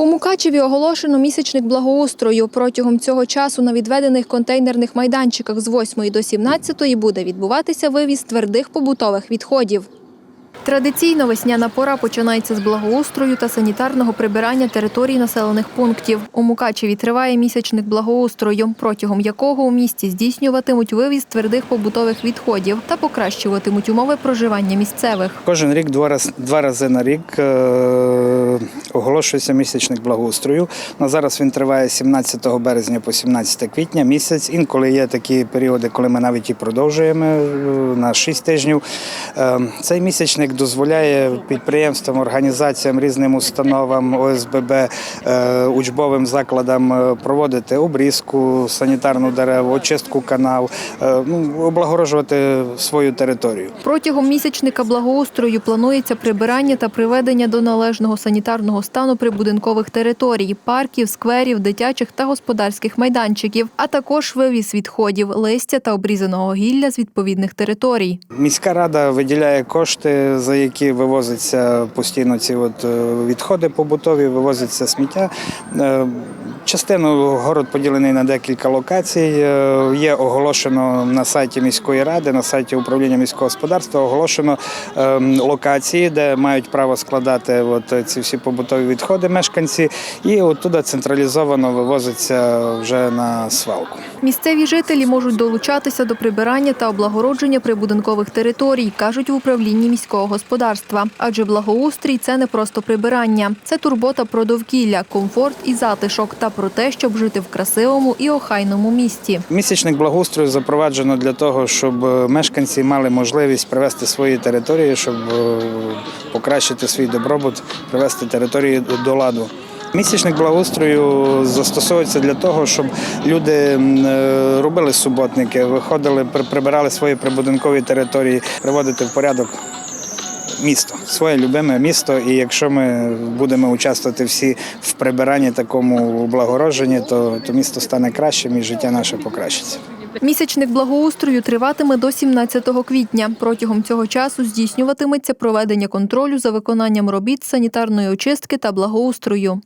У Мукачеві оголошено місячник благоустрою. Протягом цього часу на відведених контейнерних майданчиках з 8 до 17 буде відбуватися вивіз твердих побутових відходів. Традиційно весняна пора починається з благоустрою та санітарного прибирання територій населених пунктів. У Мукачеві триває місячник благоустрою, протягом якого у місті здійснюватимуть вивіз твердих побутових відходів та покращуватимуть умови проживання місцевих. Кожен рік два рази, два рази на рік е, оголошується місячник благоустрою. На зараз він триває з 17 березня по 17 квітня місяць. Інколи є такі періоди, коли ми навіть і продовжуємо е, на 6 тижнів. Е, Цей місячник дозволяє підприємствам, організаціям, різним установам, ОСББ, е, учбовим закладам проводити обрізку, санітарну дерев, очистку канав, е, ну, свою територію. Протягом місячника благоустрою планується прибирання та приведення до належного санітарного стану прибудинкових територій, парків, скверів, дитячих та господарських майданчиків, а також вивіз відходів, листя та обрізаного гілля з відповідних територій. Міська рада виділяє кошти, за які вивозяться постійно ці от е, відходи побутові, вивозиться сміття. Е, Частину город поділений на декілька локацій. Е, Є оголошено на сайті міської ради, на сайті управління міського господарства оголошено е, локації, де мають право складати от ці всі побутові відходи мешканці, і оттуда централізовано вивозиться вже на свалку. Місцеві жителі можуть долучатися до прибирання та облагородження прибудинкових територій, кажуть в управлінні міського господарства. Адже благоустрій це не просто прибирання, це турбота про довкілля, комфорт і затишок та про те, щоб жити в красивому і охайному місті. Місячник благоустрою запроваджено для того, щоб е, мешканці мали можливість привести свої території, щоб е, покращити свій добробут, привести території до ладу. Місячник благоустрою застосовується для того, щоб люди е, робили суботники, виходили, при- прибирали свої прибудинкові території, приводити в порядок місто, своє любиме місто. І якщо ми будемо участвувати всі в прибиранні такому облагородженні, то, то місто стане кращим і життя наше покращиться. Місячник благоустрою триватиме до 17 квітня. Протягом цього часу здійснюватиметься проведення контролю за виконанням робіт санітарної очистки та благоустрою.